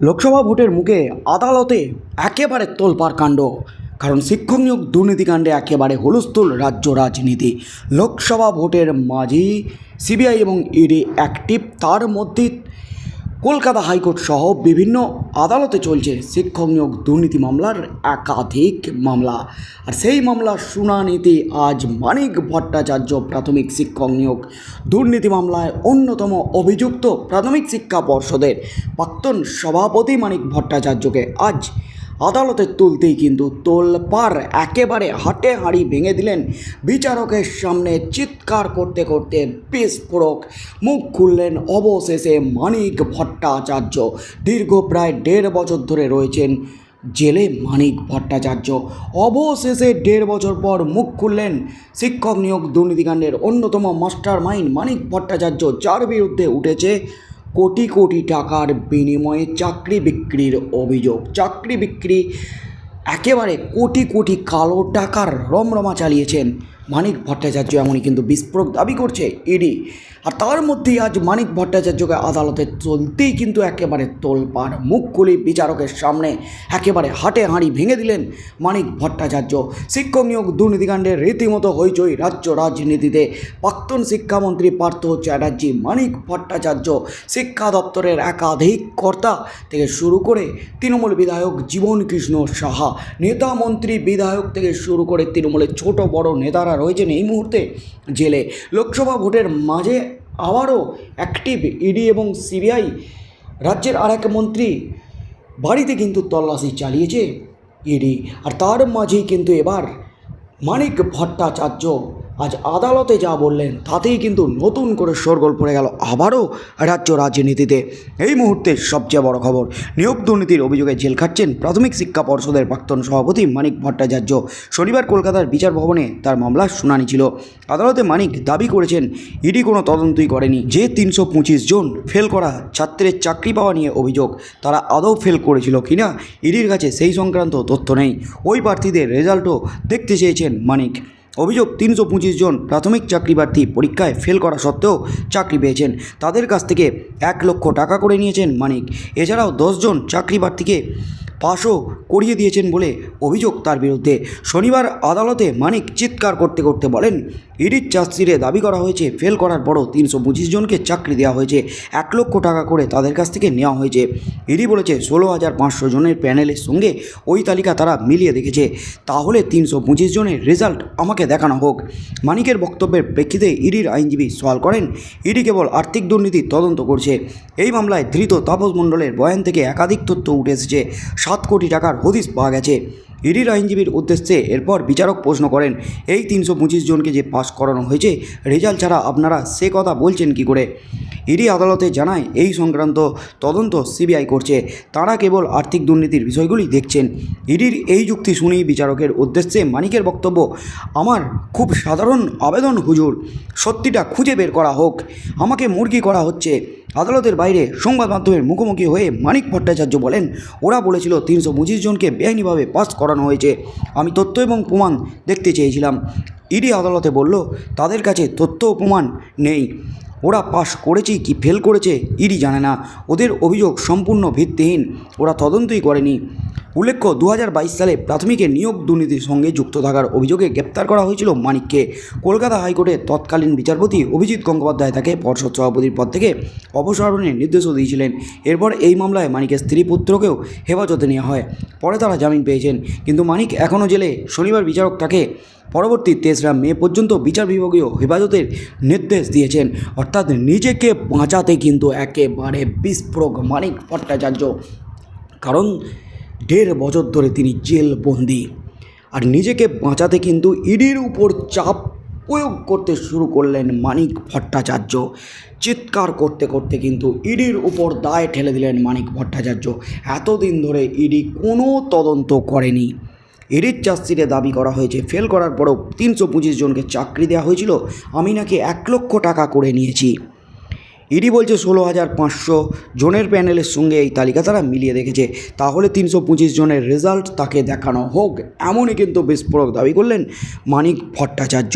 লোকসভা ভোটের মুখে আদালতে একেবারে তোলপার কাণ্ড। কারণ শিক্ষক নিয়োগ দুর্নীতিকাণ্ডে একেবারে হুলস্থুল রাজ্য রাজনীতি। লোকসভা ভোটের মাঝেই সিবিআই এবং ইডি অ্যাক্টিভ, তার মধ্যে কলকাতা হাইকোর্ট সহ বিভিন্ন আদালতে চলছে শিক্ষক নিয়োগ দুর্নীতি মামলার একাধিক মামলা। আর সেই মামলার শুনানিতে আজ মানিক ভট্টাচার্য প্রাথমিক শিক্ষক নিয়োগ দুর্নীতি মামলায় অন্যতম অভিযুক্ত প্রাথমিক শিক্ষা পর্ষদের প্রাক্তন সভাপতি মানিক ভট্টাচার্যকে আজ আদালতে তুলতেই কিন্তু তোলপাড় একেবারে হাটে হাঁড়ি ভেঙে দিলেন বিচারকের সামনে চিৎকার করতে করতে বিস্ফোরক। মুখ খুললেন অবশেষে মানিক ভট্টাচার্য। দীর্ঘ প্রায় দেড় বছর ধরে রয়েছেন জেলে মানিক ভট্টাচার্য। অবশেষে দেড় বছর পর মুখ খুললেন শিক্ষক নিয়োগ দুর্নীতিকাণ্ডের অন্যতম মাস্টার মাইন্ড মানিক ভট্টাচার্য, যার বিরুদ্ধে উঠেছে কোটি কোটি টাকার বিনিময়ে চাকরি বিক্রির অভিযোগ। চাকরি বিক্রি একেবারে কোটি কোটি কালো টাকার রমরমা চালিয়েছেন। মানিক ভট্টাচার্য এমনই কিন্তু বিস্ফোরক দাবি করছে ইডি আর তার মধ্যেই আজ মানিক ভট্টাচার্যকে আদালতে চলতেই কিন্তু একেবারে তোলপাড় মুখ খুলে বিচারকের সামনে একেবারে হাটে হাঁড়ি ভেঙে দিলেন মানিক ভট্টাচার্য। শিক্ষক নিয়োগ দুর্নীতিকাণ্ডের রীতিমতো হইচই রাজ্য রাজনীতিতে। প্রাক্তন শিক্ষামন্ত্রী পার্থ চ্যাটার্জি মানিক ভট্টাচার্য শিক্ষা দপ্তরের একাধিক কর্তা থেকে শুরু করে তৃণমূল বিধায়ক জীবন কৃষ্ণ সাহা, নেতা মন্ত্রী বিধায়ক থেকে শুরু করে তৃণমূলের ছোট বড় নেতারা রয়েছেন এই মুহূর্তে জেলে। লোকসভা ভোটের মাঝে আবারও অ্যাক্টিভ ইডি এবং সিবিআই রাজ্যের আর এক মন্ত্রী বাড়িতে কিন্তু তল্লাশি চালিয়েছে ইডি আর তার মাঝেই কিন্তু এবার মানিক ভট্টাচার্য আজ আদালতে যা বললেন, তাতেই কিন্তু নতুন করে শোরগোল পড়ে গেল আবারও রাজ্য রাজনীতিতে। এই মুহূর্তে সবচেয়ে বড় খবর, নিয়োগ দুর্নীতির অভিযোগে জেল খাচ্ছেন প্রাথমিক শিক্ষা পর্ষদের প্রাক্তন সভাপতি মানিক ভট্টাচার্য। শনিবার কলকাতার বিচার ভবনে তার মামলার শুনানি ছিল। আদালতে মানিক দাবি করেছেন, ইডি কোনো তদন্তই করেনি। যে তিনশো পঁচিশ জন ফেল করা ছাত্রের চাকরি পাওয়া নিয়ে অভিযোগ, তারা আদৌ ফেল করেছিল কিনা, ইডির কাছে সেই সংক্রান্ত তথ্য নেই। ওই প্রার্থীদের রেজাল্টও দেখতে চেয়েছেন মানিক। অভিযোগ তিনশো পঁচিশ জন প্রাথমিক চাকরি প্রার্থী পরীক্ষায় ফেল করা সত্ত্বেও চাকরি পেয়েছেন। তাদের কাছ থেকে এক লক্ষ টাকা করে নিয়েছেন মানিক। এছাড়াও দশজন চাকরি প্রার্থীকে পাশও করিয়ে দিয়েছেন বলে অভিযোগ তার বিরুদ্ধে। শনিবার আদালতে মানিক চিৎকার করতে করতে বলেন, ইডির চার্জশিটে দাবি করা হয়েছে, ফেল করার পরও তিনশো পঁচিশ জনকে চাকরি দেওয়া হয়েছে, এক লক্ষ টাকা করে তাদের কাছ থেকে নেওয়া হয়েছে। ইডি বলেছে, ষোলো হাজার পাঁচশো জনের প্যানেলের সঙ্গে ওই তালিকা তারা মিলিয়ে দেখেছে। তাহলে তিনশো পঁচিশ জনের রেজাল্ট আমাকে দেখানো হোক। মানিকের বক্তব্যের প্রেক্ষিতে ইডির আইনজীবী সওয়াল করেন, ইডি কেবল আর্থিক দুর্নীতি তদন্ত করছে। এই মামলায় ধৃত তাপস মণ্ডলের বয়ান থেকে একাধিক তথ্য উঠে এসেছে। সাত কোটি টাকার হদিশ পাওয়া গেছে। ইডির আইনজীবীর উদ্দেশ্যে এরপর বিচারক প্রশ্ন করেন, এই তিনশো পঁচিশ জনকে যে পাস করানো হয়েছে, রেজাল্ট ছাড়া আপনারা সে কথা বলছেন কি করে? ইডি আদালতে জানায়, এই সংক্রান্ত তদন্ত সিবিআই করছে। তারা কেবল আর্থিক দুর্নীতির বিষয়গুলি দেখছেন। ইডির এই যুক্তি শুনেই বিচারকের উদ্দেশ্যে মানিকের বক্তব্য, আমার খুব সাধারণ আবেদন, হুজুর। সত্যিটা খুঁজে বের করা হোক। আমাকে মুরগি করা হচ্ছে। আদালতের বাইরে সংবাদ মাধ্যমের মুখোমুখি হয়ে মানিক ভট্টাচার্য বলেন, ওরা বলেছিল তিনশো পঁচিশ জনকে বেআইনিভাবে পাস করানো হয়েছে। আমি তথ্য এবং প্রমাণ দেখতে চেয়েছিলাম। ইডি আদালতে বলল, তাদের কাছে তথ্য প্রমাণ নেই। ওরা পাস করেছে কি ফেল করেছে, ইডি জানে না। ওদের অভিযোগ সম্পূর্ণ ভিত্তিহীন, ওরা তদন্তই করেনি। উল্লেখ্য দু হাজার বাইশ সালে প্রাথমিকে নিয়োগ দুর্নীতির সঙ্গে যুক্ত থাকার অভিযোগে গ্রেপ্তার করা হয়েছিল মানিককে। কলকাতা হাইকোর্টের তৎকালীন বিচারপতি অভিজিৎ গঙ্গোপাধ্যায় তাকে পর্ষদ সভাপতির পদ থেকে অপসারণের নির্দেশও দিয়েছিলেন। এরপর এই মামলায় মানিকের স্ত্রী পুত্রকেও হেফাজতে নেওয়া হয়। পরে তারা জামিন পেয়েছেন। কিন্তু মানিক এখনও জেলে। শনিবার বিচারক তাকে পরবর্তী তেসরা মে পর্যন্ত বিচার বিভাগীয় হেফাজতের নির্দেশ দিয়েছেন। অর্থাৎ নিজেকে বাঁচাতে কিন্তু একেবারে বিস্ফোরক মানিক ভট্টাচার্য। কারণ দেড় বছর ধরে তিনি জেল বন্দি আর নিজেকে বাঁচাতে কিন্তু ইডির উপর চাপ প্রয়োগ করতে শুরু করলেন মানিক ভট্টাচার্য। চিৎকার করতে করতে কিন্তু ইডির উপর দায় ঠেলে দিলেন মানিক ভট্টাচার্য। এতদিন ধরে ইডি কোনো তদন্ত করেনি। এডির চার্জশিটে দাবি করা হয়েছে। ফেল করার পরও তিনশো পঁচিশ জনকে চাকরি দেওয়া হয়েছিল। আমি নাকি এক লক্ষ টাকা করে নিয়েছি। ইডি বলছে ষোলো হাজার পাঁচশো জনের প্যানেলের সঙ্গে এই তালিকা তারা মিলিয়ে দেখেছে তাহলে তিনশো পঁচিশ জনের রেজাল্ট তাকে দেখানো হোক। এমনই কিন্তু বিস্ফোরক দাবি করলেন মানিক ভট্টাচার্য।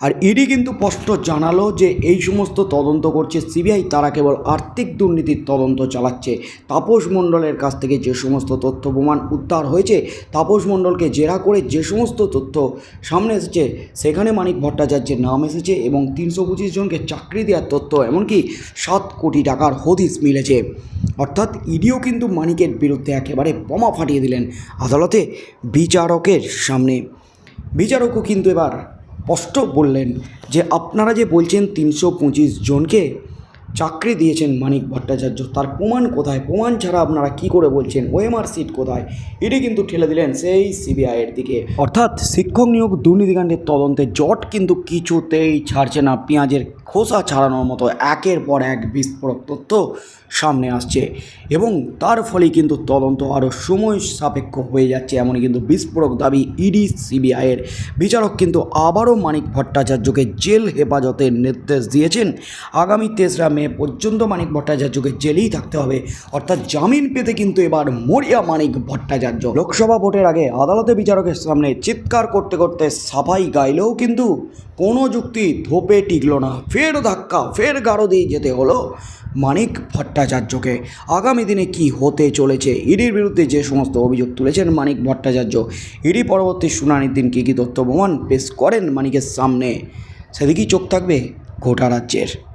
আর ইডি কিন্তু স্পষ্ট জানালো যে এই সমস্ত তদন্ত করছে সিবিআই, তারা কেবল আর্থিক দুর্নীতির তদন্ত চালাচ্ছে। তাপস মণ্ডলের কাছ থেকে যে সমস্ত তথ্য প্রমাণ উদ্ধার হয়েছে, তাপস মণ্ডলকে জেরা করে যে সমস্ত তথ্য সামনে এসেছে, সেখানে মানিক ভট্টাচার্যের নাম এসেছে এবং তিনশো পঁচিশ জনকে চাকরি দেওয়ার তথ্য, এমনকি সাত কোটি টাকার হদিস মিলেছে। অর্থাৎ ইডিও কিন্তু মানিকের বিরুদ্ধে একেবারে বোমা ফাটিয়ে দিলেন আদালতে বিচারকের সামনে। বিচারকও কিন্তু এবার স্পষ্ট বললেন যে আপনারা যে বলছেন তিনশো পঁচিশ জনকে চাকরি দিয়েছেন মানিক ভট্টাচার্য, তার প্রমাণ কোথায়? প্রমাণ ছাড়া আপনারা কি করে বলছেন? ওএমআর সিট কোথায়? এটি কিন্তু ঠেলে দিলেন সেই সিবিআইয়ের দিকে। অর্থাৎ শিক্ষক নিয়োগ দুর্নীতিকাণ্ডের তদন্তে জট কিন্তু কিছুতেই ছাড়ছে না। পেঁয়াজের খোসা ছাড়ানোর মতো একের পর এক বিস্ফোরক তথ্য সামনে আসছে এবং তার ফলে কিন্তু তদন্ত আরও সময় সাপেক্ষ হয়ে যাচ্ছে এমনই কিন্তু বিস্ফোরক দাবি ইডি সিবিআইয়ের বিচারক কিন্তু আবারও মানিক ভট্টাচার্যকে জেল হেফাজতের নির্দেশ দিয়েছেন। আগামী তেসরা মে পর্যন্ত মানিক ভট্টাচার্যকে জেলেই থাকতে হবে। অর্থাৎ জামিন পেতে কিন্তু এবার মরিয়া মানিক ভট্টাচার্য। লোকসভা ভোটের আগে আদালতে বিচারকের সামনে চিৎকার করতে করতে সাফাই গাইলেও কিন্তু কোনো যুক্তি ধোপে টিকল না। ফের ধাক্কা, ফের গাঢ় দিয়ে যেতে হলো। মানিক ভট্টাচার্যকে আগামী দিনে কি হতে চলেছে? ইডির বিরুদ্ধে যে সমস্ত অভিযোগ তুলেছেন মানিক ভট্টাচার্য, ইডি পরবর্তী শুনানির দিন কী কী তথ্য প্রমাণ পেশ করেন মানিকের সামনে? সেদিকেই চোখ থাকবে গোটা রাজ্যের।